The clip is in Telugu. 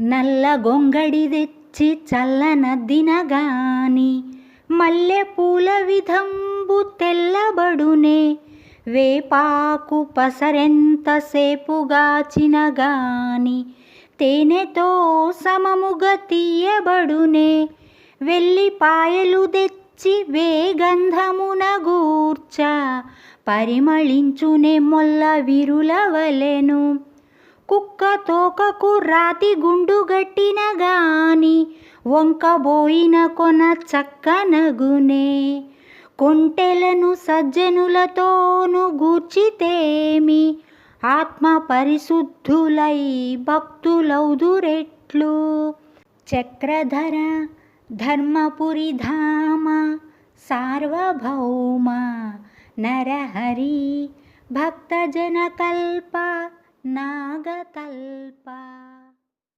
నల్ల గొంగడి తెచ్చి చల్లనద్దినగాని మల్లె పూల విధంబు తెల్లబడునే వేపాకు పసరెంతసేపుగాచిన గాని తేనెతో సమముగా తీయబడునే వెళ్ళిపాయలు తెచ్చి వేగంధమున గూర్చ పరిమళించునే మొల్ల విరులవలెను కుక్క తోకకు రాతి గుండు గట్టిన గాని వంకబోయిన కొన చక్కనగునే కొంటెలను సజ్జనులతోను గూర్చితేమి ఆత్మ పరిశుద్ధులై భక్తులౌదురెట్లు. చక్రధర ధర్మపురి ధామ సార్వభౌమ నరహరి భక్తజనకల్ప నాగతల్ప